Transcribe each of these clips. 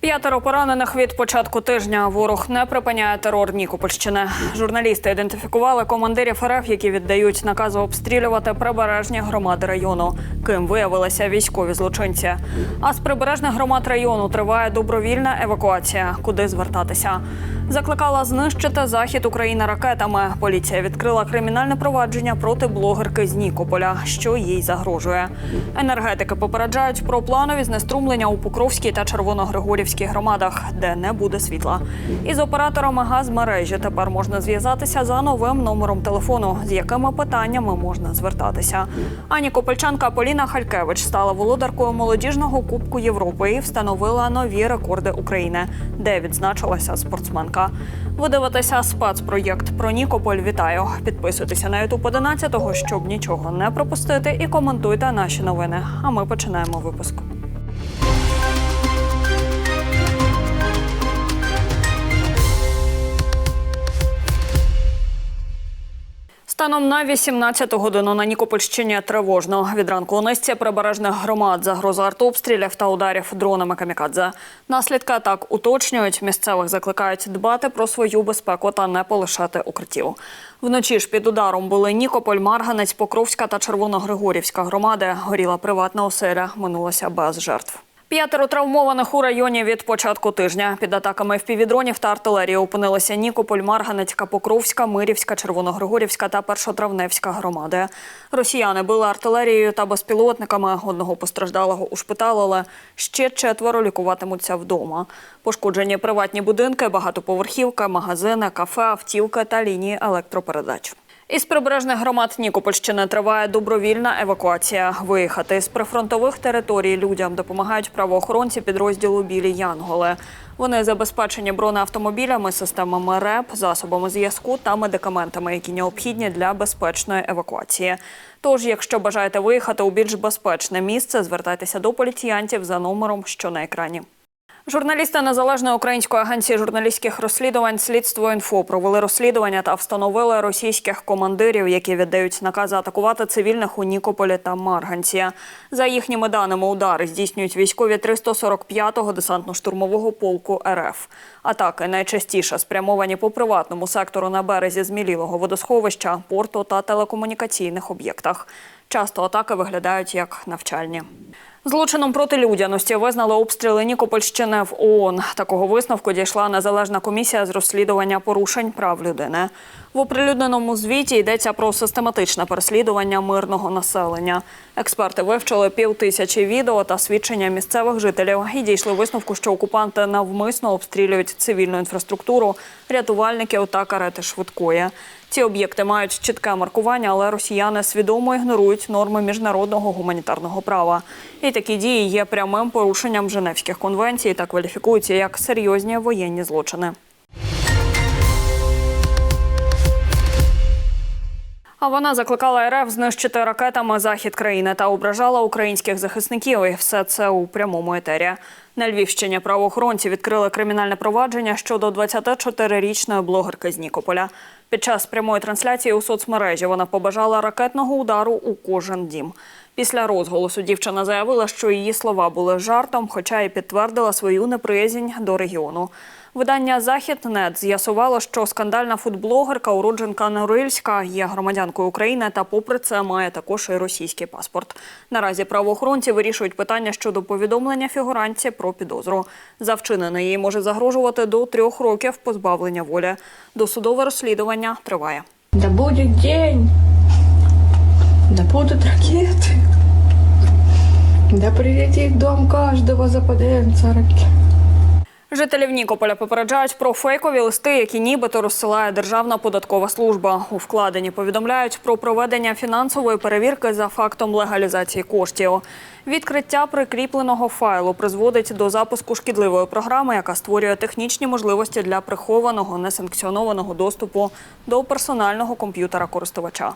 П'ятеро поранених від початку тижня. Ворог не припиняє терор Нікопольщини. Журналісти ідентифікували командирів РФ, які віддають накази обстрілювати прибережні громади району. Ким виявилися військові злочинці. А з прибережних громад району триває добровільна евакуація. Куди звертатися? Закликала знищити захід України ракетами. Поліція відкрила кримінальне провадження проти блогерки з Нікополя, що їй загрожує. Енергетики попереджають про планові знеструмлення у Покровській та Червоногригорівській громадах, де не буде світла. Із операторами газмережі тепер можна зв'язатися за новим номером телефону, з якими питаннями можна звертатися. А нікопольчанка Поліна Халькевич стала володаркою молодіжного Кубку Європи і встановила нові рекорди України, де відзначилася спортсменка. Ви дивитеся спецпроєкт про Нікополь. Вітаю! Підписуйтеся на Ютуб 11, щоб нічого не пропустити, і коментуйте наші новини. А ми починаємо випуск. Станом на 18 годину на Нікопольщині тривожно. Від ранку низці прибережних громад загроза артобстрілів та ударів дронами камікадзе. Наслідки атак уточнюють. Місцевих закликають дбати про свою безпеку та не полишати укриттів. Вночі ж під ударом були Нікополь, Марганець, Покровська та Червоногригорівська громади. Горіла приватна оселя, минулося без жертв. П'ятеро травмованих у районі від початку тижня. Під атаками впівдронів та артилерії опинилися Нікополь, Марганецька, Покровська, Мирівська, Червоногригорівська та Першотравневська громади. Росіяни били артилерією та безпілотниками. Одного постраждалого ушпиталили. Ще четверо лікуватимуться вдома. Пошкоджені приватні будинки, багатоповерхівки, магазини, кафе, автівки та лінії електропередач. Із прибережних громад Нікопольщини триває добровільна евакуація. Виїхати з прифронтових територій людям допомагають правоохоронці підрозділу Білі Янголи. Вони забезпечені бронеавтомобілями, системами РЕП, засобами зв'язку та медикаментами, які необхідні для безпечної евакуації. Тож, якщо бажаєте виїхати у більш безпечне місце, звертайтеся до поліціянтів за номером, що на екрані. Журналісти незалежної української агенції журналістських розслідувань Слідство інфо провели розслідування та встановили російських командирів, які віддають накази атакувати цивільних у Нікополі та Марганці. За їхніми даними, удари здійснюють військові 345-го десантно-штурмового полку РФ. Атаки найчастіше спрямовані по приватному сектору на березі змілілого водосховища, порту та телекомунікаційних об'єктах. Часто атаки виглядають як навчальні. Злочином проти людяності визнали обстріли Нікопольщини в ООН. Такого висновку дійшла незалежна комісія з розслідування порушень прав людини. В оприлюдненому звіті йдеться про систематичне переслідування мирного населення. Експерти вивчили пів тисячі відео та свідчення місцевих жителів і дійшли висновку, що окупанти навмисно обстрілюють цивільну інфраструктуру, рятувальників та карети швидкої. Ці об'єкти мають чітке маркування, але росіяни свідомо ігнорують норми міжнародного гуманітарного права. І такі дії є прямим порушенням Женевських конвенцій та кваліфікуються як серйозні воєнні злочини. А вона закликала РФ знищити ракетами захід країни та ображала українських захисників. І все це у прямому етері. На Львівщині правоохоронці відкрили кримінальне провадження щодо 24-річної блогерки з Нікополя. Під час прямої трансляції у соцмережі вона побажала ракетного удару у кожен дім. Після розголосу дівчина заявила, що її слова були жартом, хоча й підтвердила свою неприязнь до регіону. Видання Західнет з'ясувало, що скандальна футблогерка, уродженка Норильська, є громадянкою України та, попри це, має також і російський паспорт. Наразі правоохоронці вирішують питання щодо повідомлення фігурантці про підозру. За вчинене їй може загрожувати до трьох років позбавлення волі. Досудове розслідування триває. Да будет день, да будут ракеты, да прилетит в дом каждого западенца ракет. Жителів Нікополя попереджають про фейкові листи, які нібито розсилає Державна податкова служба. У вкладенні повідомляють про проведення фінансової перевірки за фактом легалізації коштів. Відкриття прикріпленого файлу призводить до запуску шкідливої програми, яка створює технічні можливості для прихованого несанкціонованого доступу до персонального комп'ютера користувача.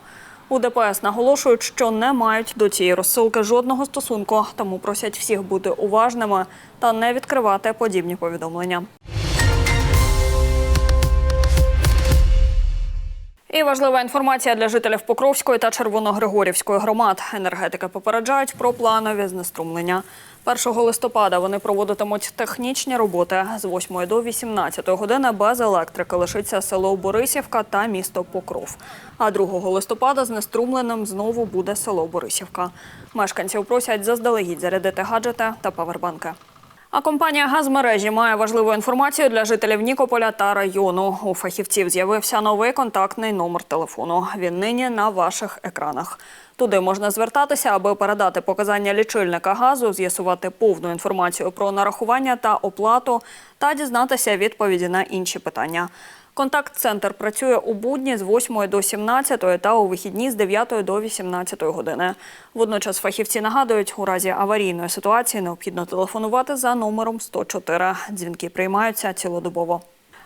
У ДПС наголошують, що не мають до цієї розсилки жодного стосунку, тому просять всіх бути уважними та не відкривати подібні повідомлення. І важлива інформація для жителів Покровської та Червоногригорівської громад. Енергетики попереджають про планові знеструмлення. 1 листопада вони проводитимуть технічні роботи з 8 до 18 години без електрики. Лишиться село Борисівка та місто Покров. А 2 листопада знеструмленим знову буде село Борисівка. Мешканців просять заздалегідь зарядити гаджети та павербанки. А компанія «Газмережі» має важливу інформацію для жителів Нікополя та району. У фахівців з'явився новий контактний номер телефону. Він нині на ваших екранах. Туди можна звертатися, аби передати показання лічильника газу, з'ясувати повну інформацію про нарахування та оплату та дізнатися відповіді на інші питання. Контакт-центр працює у будні з 8 до 17 та у вихідні з 9 до 18 години. Водночас фахівці нагадують, у разі аварійної ситуації необхідно телефонувати за номером 104. Дзвінки приймаються цілодобово.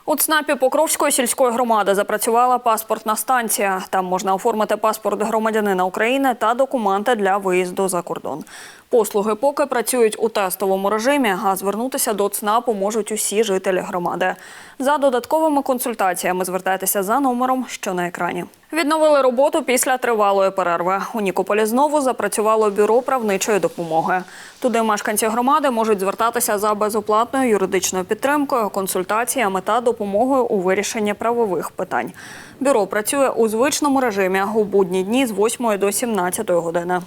У ЦНАПі Покровської сільської громади запрацювала паспортна станція. Там можна оформити паспорт громадянина України та документи для виїзду за кордон. Послуги поки працюють у тестовому режимі, а звернутися до ЦНАПу можуть усі жителі громади. За додатковими консультаціями звертайтеся за номером, що на екрані. Відновили роботу після тривалої перерви. У Нікополі знову запрацювало бюро правничої допомоги. Туди мешканці громади можуть звертатися за безоплатною юридичною підтримкою, консультаціями та допомогою у вирішенні правових питань. Бюро працює у звичному режимі у будні дні з 8 до 17 години.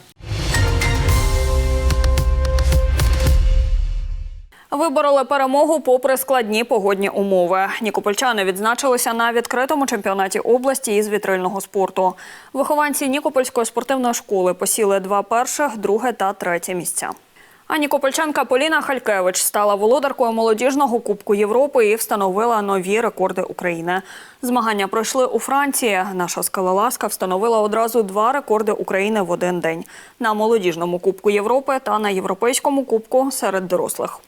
Вибороли перемогу попри складні погодні умови. Нікопольчани відзначилися на відкритому чемпіонаті області із вітрильного спорту. Вихованці Нікопольської спортивної школи посіли два перших, друге та третє місця. А нікопольчанка Поліна Халькевич стала володаркою молодіжного Кубку Європи і встановила нові рекорди України. Змагання пройшли у Франції. Наша скалолазка встановила одразу два рекорди України в один день на молодіжному Кубку Європи та на європейському кубку серед дорослих.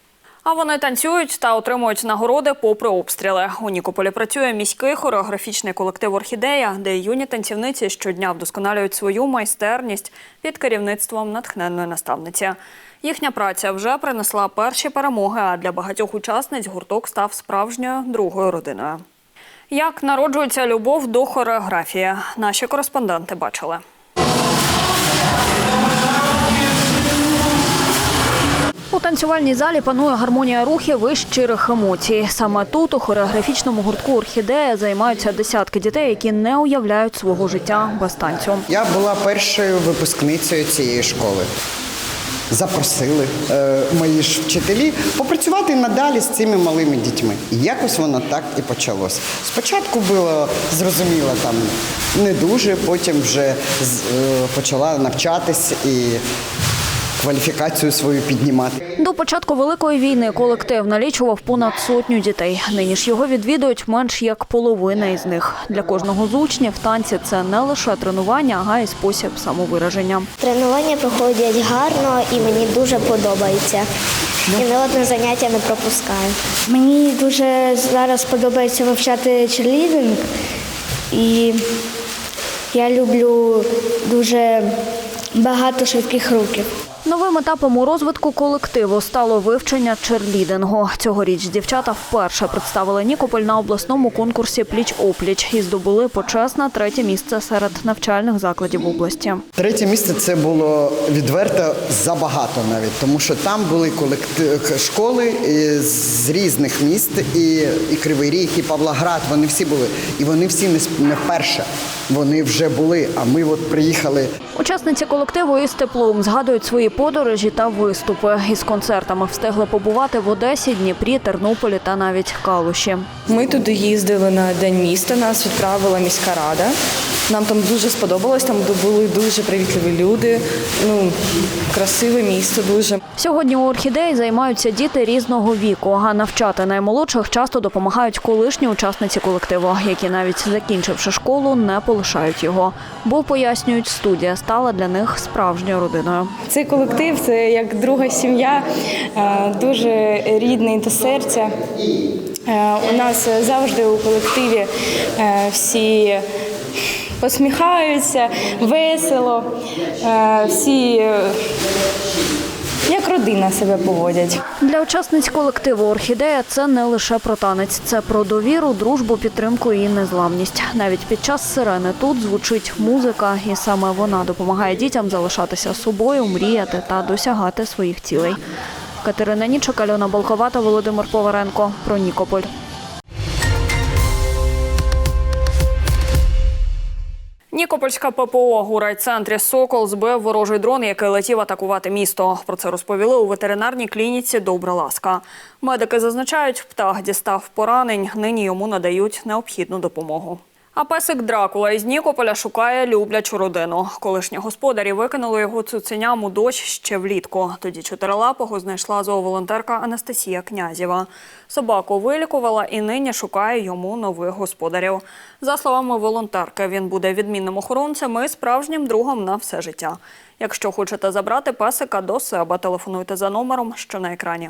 А вони танцюють та отримують нагороди попри обстріли. У Нікополі працює міський хореографічний колектив Орхідея, де юні танцівниці щодня вдосконалюють свою майстерність під керівництвом натхненної наставниці. Їхня праця вже принесла перші перемоги. А для багатьох учасниць гурток став справжньою другою родиною. Як народжується любов до хореографії, наші кореспонденти бачили. Танцювальній залі панує гармонія рухів і щирих емоцій. Саме тут, у хореографічному гуртку Орхідея, займаються десятки дітей, які не уявляють свого життя без танцю. Я була першою випускницею цієї школи. Запросили е, мої ж вчителі попрацювати надалі з цими малими дітьми. І якось воно так і почалось. Спочатку було зрозуміло там не дуже, потім вже е, почала навчатись і кваліфікацію свою піднімати. До початку великої війни колектив налічував понад сотню дітей. Нині ж його відвідують менш як половина із них. Для кожного з учнів танці це не лише тренування, а й спосіб самовираження. Тренування проходять гарно і мені дуже подобається. І не одне заняття не пропускаю. Мені дуже зараз подобається вивчати черлідинг, і я люблю дуже багато швидких рухів. Новим етапом у розвитку колективу стало вивчення черлідингу. Цьогоріч дівчата вперше представили Нікополь на обласному конкурсі Пліч-опліч і здобули почесне третє місце серед навчальних закладів області. Третє місце це було відверто забагато навіть, тому що там були колектив школи е, з різних міст, і, і Кривий Ріг, і Павлоград. Вони всі були. І вони всі не вперше. Вони вже були. А ми от приїхали. Учасниці колективу із теплом згадують свої подорожі та виступи. Із концертами встигли побувати в Одесі, Дніпрі, Тернополі та навіть Калуші. Ми туди їздили на день міста. Нас відправила міська рада. Нам там дуже сподобалось. Там були дуже привітливі люди. Ну красиве місто дуже. Сьогодні у орхідеї займаються діти різного віку, а навчати наймолодших часто допомагають колишні учасниці колективу, які навіть закінчивши школу, не полишають його. Бо пояснюють, студія стала для них справжньою родиною. Цей колектив це як друга сім'я, е, дуже рідний до серця. Е, У нас завжди у колективі е, всі посміхаються, весело, е, всі е, як родина себе поводять. Для учасниць колективу Орхідея це не лише про танець, це про довіру, дружбу, підтримку і незламність. Навіть під час сирени тут звучить музика, і саме вона допомагає дітям залишатися собою, мріяти та досягати своїх цілей. Катерина Нічок, Альона Балковата, Володимир Поваренко. Про Нікополь. Нікопольська ППО у райцентрі Сокол збив ворожий дрон, який летів атакувати місто. Про це розповіли у ветеринарній клініці Добра ласка. Медики зазначають, птах дістав поранень. Нині йому надають необхідну допомогу. А песик Дракула із Нікополя шукає люблячу родину. Колишні господарі викинули його цуценям у дощ ще влітку. Тоді чотирилапого знайшла зооволонтерка Анастасія Князєва. Собаку вилікувала і нині шукає йому нових господарів. За словами волонтерки, він буде відмінним охоронцем і справжнім другом на все життя. Якщо хочете забрати песика до себе, телефонуйте за номером, що на екрані.